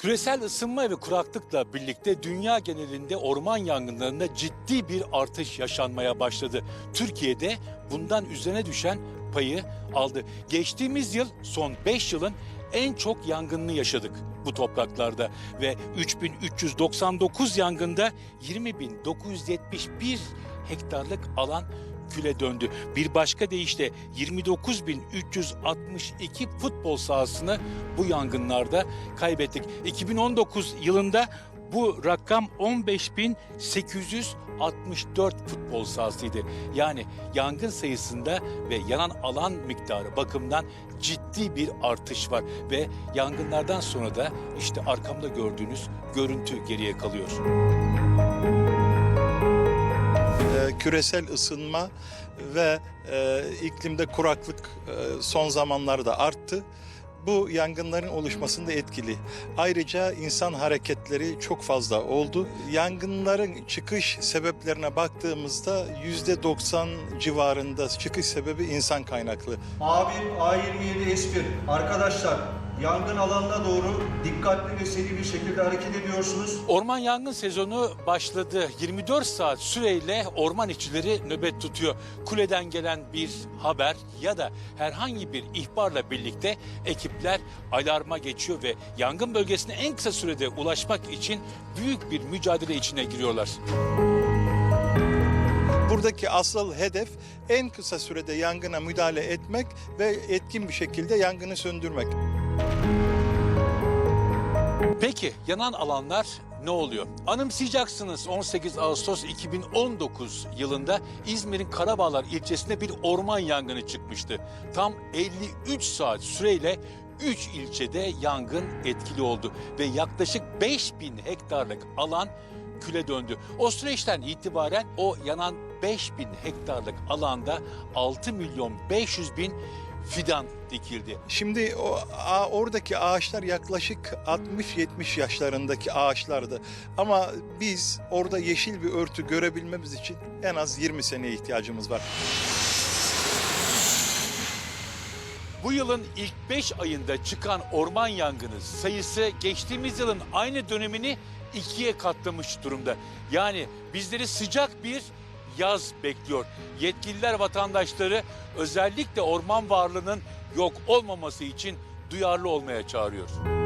Küresel ısınma ve kuraklıkla birlikte dünya genelinde orman yangınlarında ciddi bir artış yaşanmaya başladı. Türkiye'de bundan üzerine düşen payı aldı. Geçtiğimiz yıl son 5 yılın en çok yangınını yaşadık bu topraklarda ve 3399 yangında 20971 hektarlık alan küle döndü. Bir başka deyişle 29.362 futbol sahasını bu yangınlarda kaybettik. 2019 yılında bu rakam 15.864 futbol sahasıydı. Yani yangın sayısında ve yanan alan miktarı bakımından ciddi bir artış var ve yangınlardan sonra da işte arkamda gördüğünüz görüntü geriye kalıyor. Küresel ısınma ve e, iklimde kuraklık e, son zamanlarda arttı. Bu yangınların oluşmasında etkili. Ayrıca insan hareketleri çok fazla oldu. Yangınların çıkış sebeplerine baktığımızda %90 civarında çıkış sebebi insan kaynaklı. A1, A27 S1. Arkadaşlar yangın alanına doğru dikkatli ve seri bir şekilde hareket ediyorsunuz. Orman yangın sezonu başladı. 24 saat süreyle orman işçileri nöbet tutuyor. Kuleden gelen bir haber ya da herhangi bir ihbarla birlikte ekipler alarma geçiyor ve yangın bölgesine en kısa sürede ulaşmak için büyük bir mücadele içine giriyorlar. Buradaki asıl hedef en kısa sürede yangına müdahale etmek ve etkin bir şekilde yangını söndürmek. Peki yanan alanlar ne oluyor? Anımsayacaksınız 18 Ağustos 2019 yılında İzmir'in Karabağlar ilçesinde bir orman yangını çıkmıştı. Tam 53 saat süreyle 3 ilçede yangın etkili oldu ve yaklaşık 5000 hektarlık alan küle döndü. O süreçten itibaren o yanan 5000 hektarlık alanda 6 milyon 500 bin fidan dikildi. Şimdi o oradaki ağaçlar yaklaşık 60-70 yaşlarındaki ağaçlardı. Ama biz orada yeşil bir örtü görebilmemiz için en az 20 seneye ihtiyacımız var. Bu yılın ilk 5 ayında çıkan orman yangını sayısı geçtiğimiz yılın aynı dönemini ikiye katlamış durumda. Yani bizleri sıcak bir yaz bekliyor. Yetkililer vatandaşları özellikle orman varlığının yok olmaması için duyarlı olmaya çağırıyor.